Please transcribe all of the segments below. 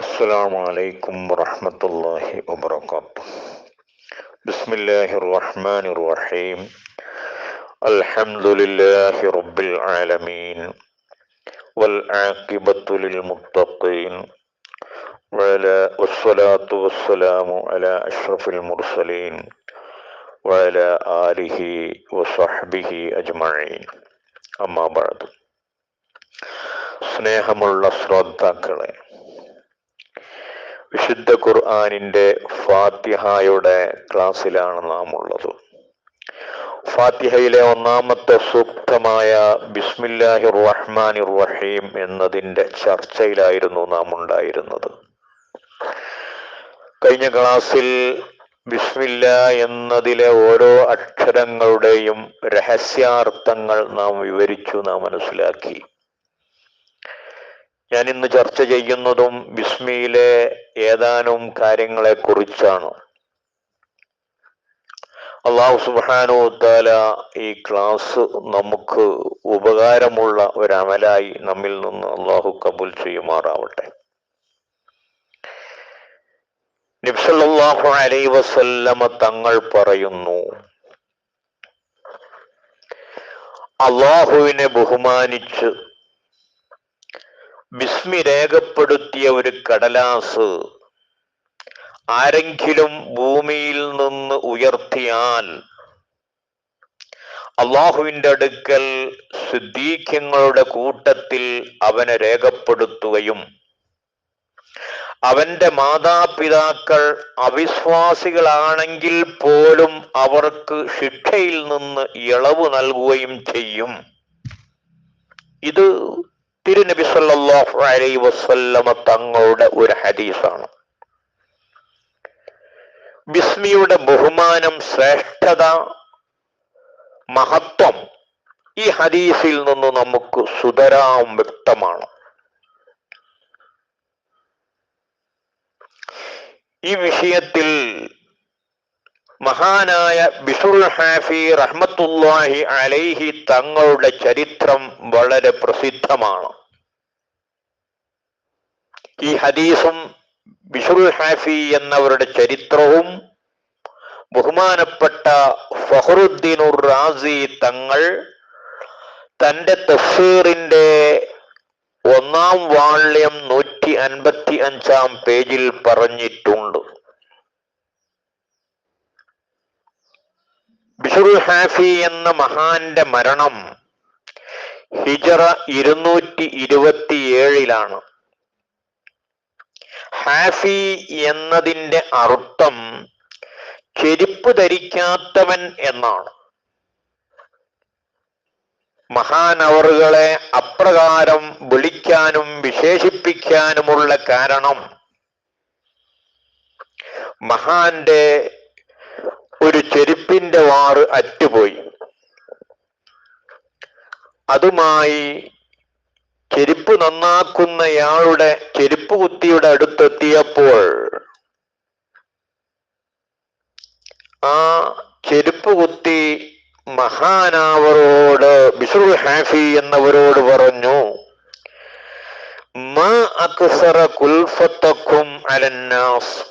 السلام عليكم ورحمة الله وبركاته بسم الله الرحمن الرحيم الحمد لله رب العالمين والعاقبة للمتقين وعلى والصلاة والسلام على أشرف المرسلين വല ആലിഹി വസഹ്ബിഹി അജ്മഈൻ അമ്മാബാദ് സ്നേഹമുള്ള ശ്രോതാക്കളെ വിശുദ്ധ ഖുർആാനിന്റെ ഫാത്തിഹായുടെ ക്ലാസ്സിലാണ് നാം ഉള്ളത് ഫാത്തിഹയിലെ ഒന്നാമത്തെ സൂക്തമായ ബിസ്മില്ലാഹി റഹ്മാൻ റഹീം എന്നതിന്റെ ചർച്ചയിലായിരുന്നു നാം ഉണ്ടായിരുന്നത് കഴിഞ്ഞ ക്ലാസ്സിൽ ബിസ്മില്ല എന്നതിലെ ഓരോ അക്ഷരങ്ങളുടെയും രഹസ്യാർത്ഥങ്ങൾ നാം വിവരിച്ചു നാം മനസ്സിലാക്കി. ഞാൻ ഇന്ന് ചർച്ച ചെയ്യുന്നതും ബിസ്മിയിലെ ഏതാനും കാര്യങ്ങളെ കുറിച്ചാണ് അള്ളാഹു സുബാനു താല ഈ ക്ലാസ് നമുക്ക് ഉപകാരമുള്ള ഒരമലായി നമ്മിൽ നിന്ന് അള്ളാഹു കബൂൽ ചെയ്യുമാറാവട്ടെ. നിബ്സല്ലാഹു അലൈ വസല്ലമ തങ്ങൾ പറയുന്നു അള്ളാഹുവിനെ ബഹുമാനിച്ച് ബിസ്മി രേഖപ്പെടുത്തിയ ഒരു കടലാസ് ആരെങ്കിലും ഭൂമിയിൽ നിന്ന് ഉയർത്തിയാൽ അള്ളാഹുവിന്റെ അടുക്കൽ സിദ്ധീഖ്യങ്ങളുടെ കൂട്ടത്തിൽ അവനെ രേഖപ്പെടുത്തുകയും അവന്റെ മാതാപിതാക്കൾ അവിശ്വാസികളാണെങ്കിൽ പോലും അവർക്ക് ശിക്ഷയിൽ നിന്ന് ഇളവ് നൽകുകയും ചെയ്യും. ഇത് തിരുനബി സല്ലല്ലാഹു അലൈഹി വസല്ലമ തങ്ങളുടെ ഒരു ഹദീസാണ്. ബിസ്മിയുടെ ബഹുമാനം ശ്രേഷ്ഠത മഹത്വം ഈ ഹദീസിൽ നിന്ന് നമുക്ക് സുതരാം വ്യക്തമാണ്. ഈ വിഷയത്തിൽ മഹാനായ ബിഷുൽ ഹാഫി റഹ്മത്തുല്ലാഹി അലൈഹി തങ്ങളുടെ ചരിത്രം വളരെ പ്രസിദ്ധമാണ്. ഈ ഹദീസും ബിഷുൽ ഹാഫി എന്നവരുടെ ചരിത്രവും ബഹുമാനപ്പെട്ട ഫഹറുദ്ദീൻ റാസി തങ്ങൾ തന്റെ തഫ്സീറിന്റെ ഒന്നാം വാള്യം നൂറ്റി അൻപത്തി അഞ്ചാം പേജിൽ പറഞ്ഞിട്ടുണ്ട്. ബിഷുൽ ഹാഫി എന്ന മഹാന്റെ മരണം ഹിജറ ഇരുന്നൂറ്റി ഇരുപത്തിയേഴിലാണ് ഹാഫി എന്നതിന്റെ അർത്ഥം ചെരുപ്പ് ധരിക്കാത്തവൻ എന്നാണ്. മഹാനവറുകളെ അപ്രകാരം വിളിക്കാനും വിശേഷിപ്പിക്കാനുമുള്ള കാരണം മഹാന്റെ ഒരു ചെരുപ്പിന്റെ വാറ് അറ്റുപോയി. അതുമായി ചെരുപ്പ് നന്നാക്കുന്നയാളുടെ ചെരുപ്പ് കുത്തിയുടെ അടുത്തെത്തിയപ്പോൾ ആ ചെരുപ്പ് കുത്തി മഹാനാവറോട് ബിസുൽ ഹാഫി എന്നവരോട് പറഞ്ഞു അക്സറ അലന്നാസ്.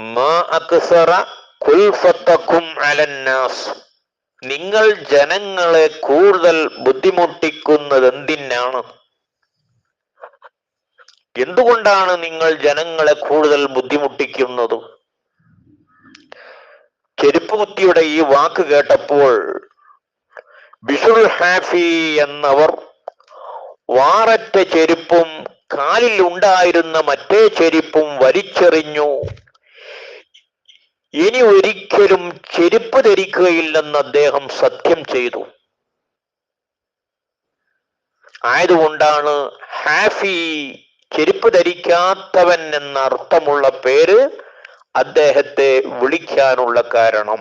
മാ അക്സറ അലന്നാസ്. നിങ്ങൾ ജനങ്ങളെ കൂടുതൽ ബുദ്ധിമുട്ടിക്കുന്നത് എന്തിനാണ്? എന്തുകൊണ്ടാണ് നിങ്ങൾ ജനങ്ങളെ കൂടുതൽ ബുദ്ധിമുട്ടിക്കുന്നത്? ചെരുപ്പ് കുത്തിയുടെ ഈ വാക്ക് കേട്ടപ്പോൾ ബിഷുൽ ഹാഫി എന്നവർ വാററ്റ ചെരുപ്പും കാലിൽ ഉണ്ടായിരുന്ന മറ്റേ ചെരുപ്പും വലിച്ചെറിഞ്ഞു. ഇനി ഒരിക്കലും ചെരുപ്പ് ധരിക്കുകയില്ലെന്ന് അദ്ദേഹം സത്യം ചെയ്തു. ആയതുകൊണ്ടാണ് ഹാഫി ചെരുപ്പ് ധരിക്കാത്തവൻ എന്ന അർത്ഥമുള്ള പേര് അദ്ദേഹത്തെ വിളിക്കാനുള്ള കാരണം.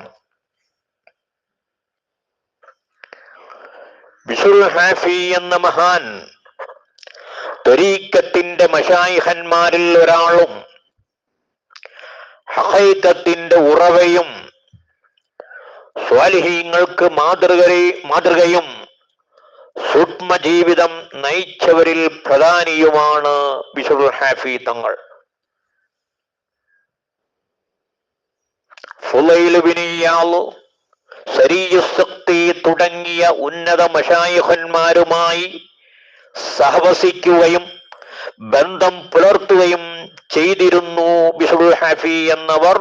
ബിഷുൽ ഹാഫി എന്ന മഹാൻ ത്വരീക്കത്തിന്റെ മഷായിഹന്മാരിൽ ഒരാളും ഹൈക്കത്തിന്റെ ഉറവയും സ്വാലിഹീങ്ങൾക്ക് മാതൃകയും സൂക്ഷ്മ ജീവിതം നയിച്ചവരിൽ പ്രധാനിയുമാണ് ബിഷുൽ ഹാഫി തങ്ങൾ. ഫുലൈലുബിനിയാളു തുടങ്ങിയ ഉന്നത മഷായുഹന്മാരുമായി സഹവസിക്കുകയും ബന്ധം പുലർത്തുകയും ചെയ്തിരുന്നു ബിഷുൽ ഹാഫി എന്നവർ.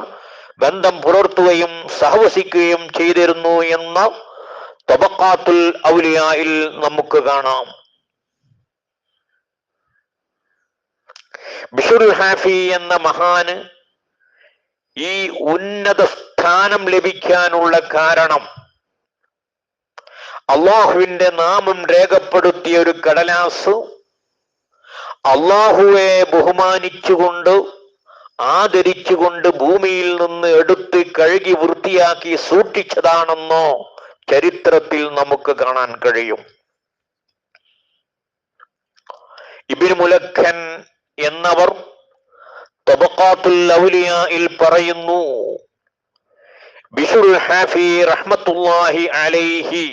ബന്ധം പുലർത്തുകയും സഹവസിക്കുകയും ചെയ്തിരുന്നു എന്ന തബക്കാത്തുൽ ഔലിയായിൽ നമുക്ക് കാണാം. ബിഷുൽ ഹാഫി എന്ന മഹാന് ഈ ഉന്നത സ്ഥാനം ലഭിക്കാനുള്ള കാരണം. അള്ളാഹുവിന്റെ നാമം രേഖപ്പെടുത്തിയ ഒരു കടലാസ് അള്ളാഹുവെ ബഹുമാനിച്ചുകൊണ്ട് ആദരിച്ചുകൊണ്ട് ഭൂമിയിൽ നിന്ന് എടുത്ത് കഴുകി വൃത്തിയാക്കി സൂക്ഷിച്ചതാണെന്നോ ചരിത്രത്തിൽ നമുക്ക് കാണാൻ കഴിയും. ഇബിൻ മുലഖൻ എന്നവർ പറയുന്നു ബിഷുൽ ഹാഫി റഹ്മത്തുല്ലാഹി അലൈഹി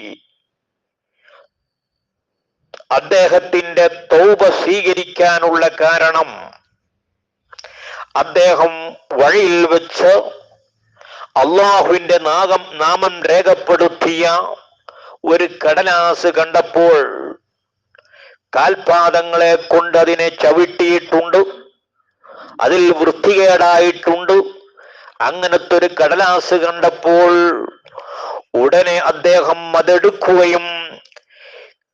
അദ്ദേഹത്തിന്റെ തൗബ സ്വീകരിക്കാനുള്ള കാരണം അദ്ദേഹം വഴിയിൽ വെച്ച് അള്ളാഹുവിന്റെ നാഗം നാമം രേഖപ്പെടുത്തിയ ഒരു കടലാസ് കണ്ടപ്പോൾ കാൽപാദങ്ങളെ കൊണ്ട് അതിനെ ചവിട്ടിയിട്ടുണ്ട്. അതിൽ വൃത്തികേടായിട്ടുണ്ട്. അങ്ങനത്തെ ഒരു കടലാസ് കണ്ടപ്പോൾ ഉടനെ അദ്ദേഹം അതെടുക്കുകയും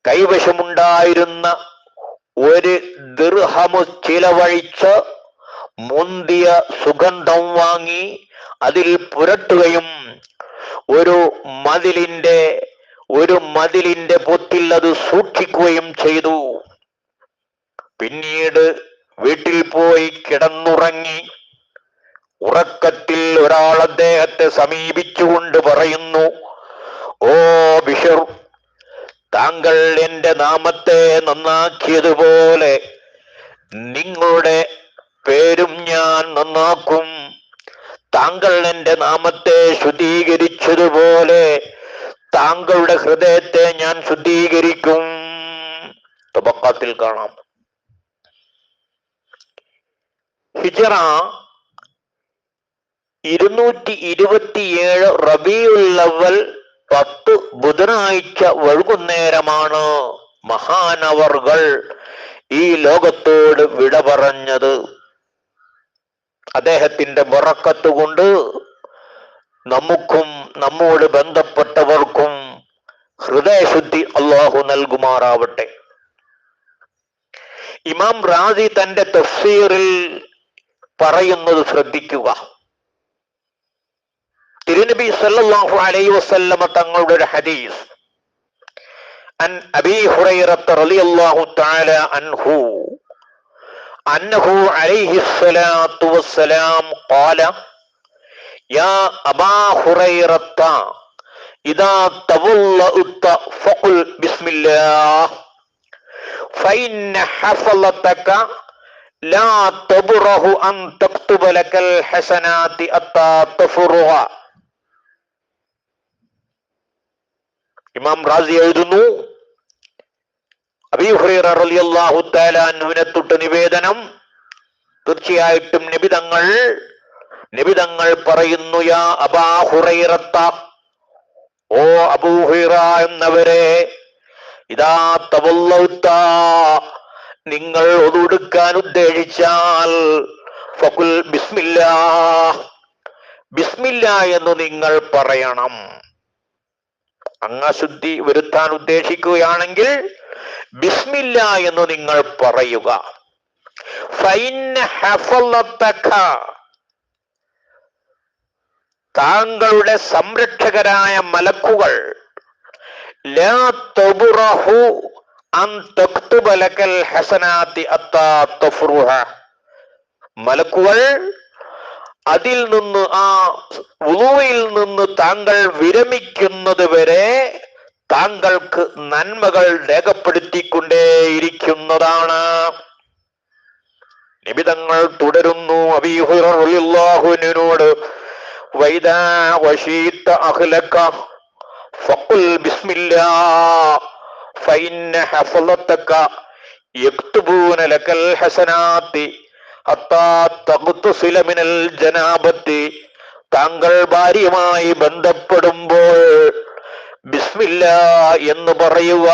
കൈവശമുണ്ടായിരുന്ന ഒരു ദീർഹമു ചിലവഴിച്ച് മുന്തിയ സുഗന്ധം വാങ്ങി അതിൽ പുരട്ടുകയും ഒരു മതിലിന്റെ ഒരു മതിലിന്റെ പൊത്തിൽ അത് സൂക്ഷിക്കുകയും ചെയ്തു. പിന്നീട് വീട്ടിൽ പോയി കിടന്നുറങ്ങി ഉറക്കത്തിൽ ഒരാൾ അദ്ദേഹത്തെ സമീപിച്ചുകൊണ്ട് പറയുന്നു ഓ ബിഷർ താങ്കൾ എന്റെ നാമത്തെ നന്നാക്കിയതുപോലെ നിങ്ങളുടെ പേരും ഞാൻ നന്നാക്കും. താങ്കൾ എന്റെ നാമത്തെ ശുദ്ധീകരിച്ചതുപോലെ താങ്കളുടെ ഹൃദയത്തെ ഞാൻ ശുദ്ധീകരിക്കും. തുബക്കത്തിൽ കാണാം. ഹിജറ ഇരുന്നൂറ്റി ഇരുപത്തിയേഴ് റബിയുള്ളവൽ പത്ത് ബുധനാഴ്ച വഴുകുന്നേരമാണ് മഹാനവർകൾ ഈ ലോകത്തോട് വിട പറഞ്ഞത്. അദ്ദേഹത്തിന്റെ ബറക്കത്ത് കൊണ്ട് നമുക്കും നമ്മോട് ബന്ധപ്പെട്ടവർക്കും ഹൃദയശുദ്ധി അള്ളാഹു നൽകുമാറാവട്ടെ. ഇമാം റാസി തന്റെ തഫ്സീറിൽ പറയുന്നത് ശ്രദ്ധിക്കുക. തിരുനബി സല്ലല്ലാഹു അലൈഹി വസല്ലമ തങ്ങളുടെ ഒരു ഹദീസ്. അൻ അബീ ഹുറൈറത്ത് റളിയല്ലാഹു തആല അൻഹു. അന്നഹു അലൈഹി സ്വലാത്തു വസ്സലാം ഖാല യാ അബാ ഹുറൈറത്ത ഇദാ തവല്ലഉത്ത ഫഖുൽ ബിസ്മില്ലാഹ്. ഫൈന ഹഫലതക ഇമാം റാസി എഴുതുന്നു അൻഹുവിനെ തൊട്ട് നിവേദനം തീർച്ചയായിട്ടും നിബിതങ്ങൾ നിബിതങ്ങൾ പറയുന്നു യാ അബാ ഹുറൈറത്ത ഓ അബൂഹുറ എന്നവരെ ഇതാ തവല്ലൗത്ത നിങ്ങൾ ഒതുടുക്കാൻ ഉദ്ദേശിച്ചാൽ ഫകുൽ ബിസ്മില്ല ബിസ്മില്ല എന്ന് നിങ്ങൾ പറയണം. അംഗശുദ്ധി വരുത്താൻ ഉദ്ദേശിക്കുകയാണെങ്കിൽ ബിസ്മില്ല എന്ന് നിങ്ങൾ പറയുക. താങ്കളുടെ സംരക്ഷകരായ മലക്കുകൾ മലക്കുകൾ അതിൽ നിന്ന് ആ ഉളുവയിൽ നിന്ന് താങ്കൾ വിരമിക്കുന്നത് വരെ താങ്കൾക്ക് നന്മകൾ രേഖപ്പെടുത്തിക്കൊണ്ടേയിരിക്കുന്നതാണ്. നിബിതങ്ങൾ തുടരുന്നു. അബീഹുറിയാഹുവിനോട് വൈദാ വശീത്ത അഖിലക്ക ഫക്കുൽ ബിസ്മില്ലാ. ഫൈന്ന ലകൽ ഹസനാത്തി ഹത്താ മിനൽ ജനാബത്തി താങ്കൾ ഭാര്യയുമായി ബന്ധപ്പെടുമ്പോൾ ബിസ്മില്ല എന്ന് പറയുക.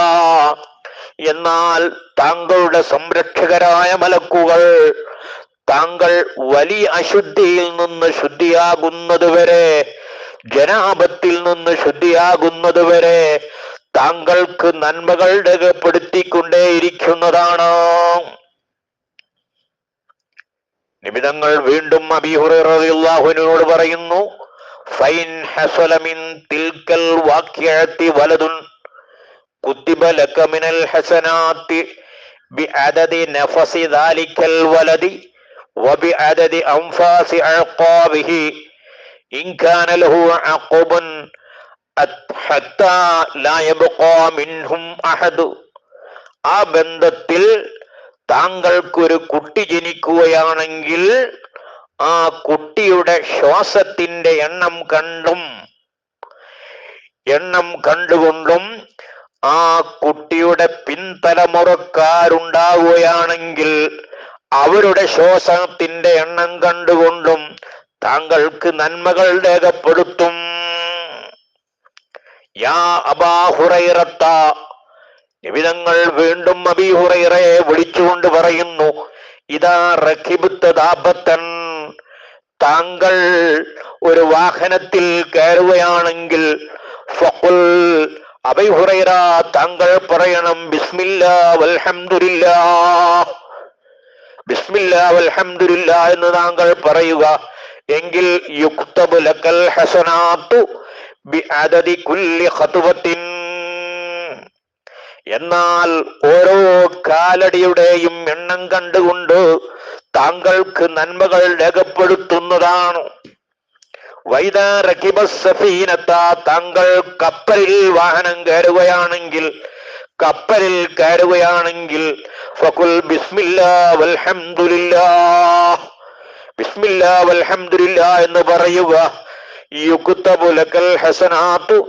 എന്നാൽ താങ്കളുടെ സംരക്ഷകരായ മലക്കുകൾ താങ്കൾ വലിയ അശുദ്ധിയിൽ നിന്ന് ശുദ്ധിയാകുന്നതുവരെ ജനാപത്തിൽ നിന്ന് ശുദ്ധിയാകുന്നതുവരെ താങ്കൾക്ക് നന്മകൾ രേഖപ്പെടുത്തിക്കൊണ്ടേയിരിക്കുന്നതാണ് നിമിതങ്ങൾ വീണ്ടും അബിഹുറാഹുവിനോട് പറയുന്നു ഫൈൻ ഹസലമിൻ തിൽക്കൽ വാക്യത്തി വലതുൻ കുത്തിബ ലക മിനൽ ഹസനാത്തി بعدد نفس ذلك الولد وبعدد أنفاس عقابه إن كان له عقب ആ ബന്ധത്തിൽ താങ്കൾക്കൊരു കുട്ടി ജനിക്കുകയാണെങ്കിൽ ആ കുട്ടിയുടെ ശ്വാസത്തിന്റെ എണ്ണം കണ്ടും എണ്ണം കണ്ടുകൊണ്ടും ആ കുട്ടിയുടെ പിൻതലമുറക്കാരുണ്ടാവുകയാണെങ്കിൽ അവരുടെ ശ്വാസത്തിന്റെ എണ്ണം കണ്ടുകൊണ്ടും താങ്കൾക്ക് നന്മകൾ രേഖപ്പെടുത്തും. യാ നിബിതങ്ങൾ വീണ്ടും അബീഹുറൈറയെ വിളിച്ചുകൊണ്ട് പറയുന്നു ഇതാ റഖിബുത്തദാബത്തൻ താങ്കൾ ഒരു വാഹനത്തിൽ കയറുകയാണെങ്കിൽ ഫഖുൽ അബൈഹുറൈറ താങ്കൾ പറയണം ബിസ്മില്ല വൽഹംദുലില്ലാ. ബിസ്മില്ല വൽഹംദുലില്ലാ എന്ന് താങ്കൾ പറയുക. എങ്കിൽ യുക്തബു ലക്കൽ ഹസനാത്തു ബിഅദദി കുല്ലി ഖത്വത്തിൻ. എന്നാൽ ഓരോ കാലടിയുടെയും എണ്ണം കണ്ടുകൊണ്ട് താങ്കൾക്ക് നന്മകൾ രേഖപ്പെടുത്തുന്നതാണ്. വൈദാറക്കിബസഫീനത്ത താങ്കൾ കപ്പലിൽ വാഹനം കയറുകയാണെങ്കിൽ കപ്പലിൽ കയറുകയാണെങ്കിൽ ഫകുൽ ബിസ്മില്ലാ വൽഹംദുലില്ലാ ബിസ്മില്ലാ വൽഹംദുലില്ലാ എന്ന് പറയുക. ഹസനാത്തു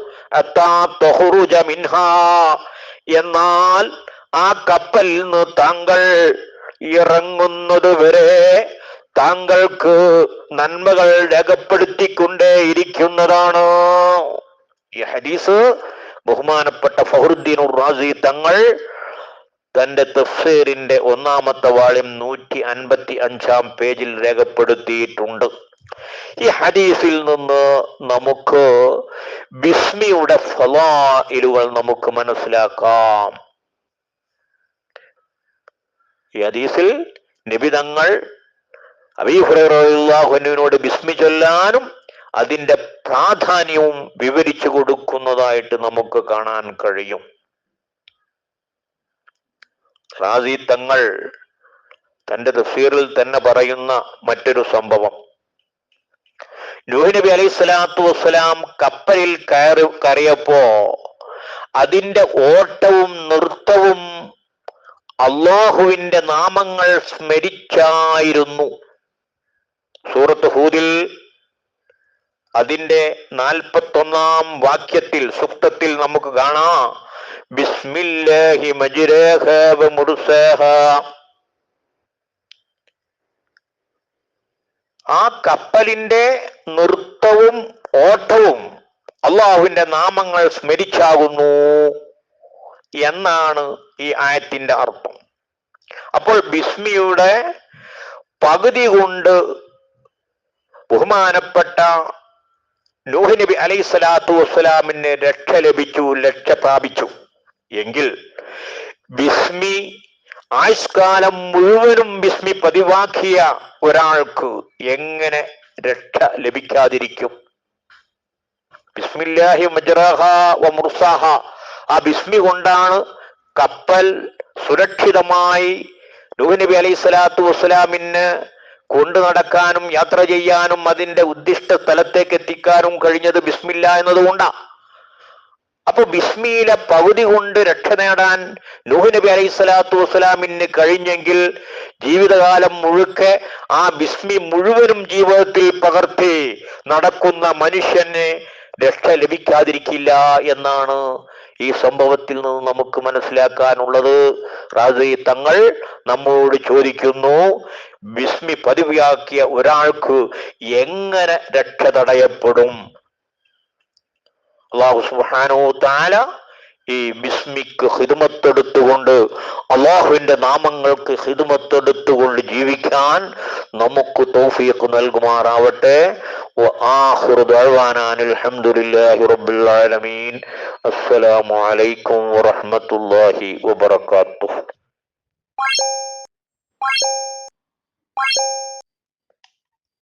എന്നാൽ ആ കപ്പലിൽ നിന്ന് താങ്കൾ ഇറങ്ങുന്നത് വരെ താങ്കൾക്ക് നന്മകൾ രേഖപ്പെടുത്തിക്കൊണ്ടേ ഇരിക്കുന്നതാണ് ഈ ഹദീസ് ബഹുമാനപ്പെട്ട ഫഹറുദ്ദീൻ റാസി തങ്ങൾ തന്റെ തഫ്സീറിന്റെ ഒന്നാമത്തെ വാള്യം നൂറ്റി അൻപത്തി അഞ്ചാം പേജിൽ രേഖപ്പെടുത്തിയിട്ടുണ്ട്. ഈ ഹദീസിൽ നിന്ന് നമുക്ക് ബിസ്മിയുടെ ഫലായിലുകൾ നമുക്ക് മനസ്സിലാക്കാം. ഈ ഹദീസിൽ നിബിതങ്ങൾ അബീഹുറോട് ബിസ്മി ചൊല്ലാനും അതിന്റെ പ്രാധാന്യവും വിവരിച്ചു കൊടുക്കുന്നതായിട്ട് നമുക്ക് കാണാൻ കഴിയും. റാസി തങ്ങൾ തന്റെ തഫ്സീറിൽ തന്നെ പറയുന്ന മറ്റൊരു സംഭവം. നൂഹ് നബി അലൈഹി സ്വലാത്തു വസ്സലാം കപ്പലിൽ കയറി കയറിയപ്പോ അതിന്റെ ഓട്ടവും നൃത്തവും അള്ളാഹുവിന്റെ നാമങ്ങൾ സ്മരിച്ചായിരുന്നു. സൂറത്ത് ഹൂദിൽ അതിന്റെ നാൽപ്പത്തൊന്നാം വാക്യത്തിൽ സുക്തത്തിൽ നമുക്ക് കാണാം. ബിസ്മില്ലാഹി മജ്രേഹ വ ആ കപ്പലിന്റെ നൃത്തവും ഓട്ടവും അള്ളാഹുവിന്റെ നാമങ്ങൾ സ്മരിച്ചാകുന്നു എന്നാണ് ഈ ആയത്തിന്റെ അർത്ഥം. അപ്പോൾ ബിസ്മിയുടെ പകുതി കൊണ്ട് ബഹുമാനപ്പെട്ട നൂഹ് നബി അലൈഹി സ്വലാത്തു വസ്സലാമിന് രക്ഷ ലഭിച്ചു രക്ഷ പ്രാപിച്ചു. എങ്കിൽ ബിസ്മി ആയുഷ്കാലം മുഴുവനും ബിസ്മി പതിവാക്കിയ ഒരാൾക്ക് എങ്ങനെ രക്ഷ ലഭിക്കാതിരിക്കും? ബിസ്മില്ലാഹി മജ്റഹ വ ആ ബിസ്മി കൊണ്ടാണ് കപ്പൽ സുരക്ഷിതമായി നബി അലൈഹി സ്വലാത്തു വസ്സലാമിന് കൊണ്ടു നടക്കാനും യാത്ര ചെയ്യാനും അതിന്റെ ഉദ്ദിഷ്ട സ്ഥലത്തേക്ക് എത്തിക്കാനും കഴിഞ്ഞത് ബിസ്മില്ല എന്നതുകൊണ്ടാ. അപ്പൊ ബിസ്മിയിലെ പകുതി കൊണ്ട് രക്ഷ നേടാൻ നൂഹ് നബി അലൈഹി സ്വലാത്തു വസ്സലാമിന് കഴിഞ്ഞെങ്കിൽ ജീവിതകാലം മുഴുക്കെ ആ ബിസ്മി മുഴുവനും ജീവിതത്തിൽ പകർത്തി നടക്കുന്ന മനുഷ്യന് രക്ഷ ലഭിക്കാതിരിക്കില്ല എന്നാണ് ഈ സംഭവത്തിൽ നിന്ന് നമുക്ക് മനസ്സിലാക്കാനുള്ളത്. റാസി തങ്ങൾ നമ്മോട് ചോദിക്കുന്നു ബിസ്മി പതിവാക്കിയ ഒരാൾക്ക് എങ്ങനെ രക്ഷ തടയപ്പെടും? അള്ളാഹു സുബാനോ താല ഈ ബിസ്മിക്ക് ഹിദമത്തെടുത്തുകൊണ്ട് അള്ളാഹുവിന്റെ നാമങ്ങൾക്ക് ഹിദമത്തെടുത്തുകൊണ്ട് ജീവിക്കാൻ നമുക്ക് തൗഫീഖ് നൽകുമാറാവട്ടെ. അസ്സലാമു അലൈക്കും വറഹ്മത്തുള്ളാഹി വബർക്കാത്തു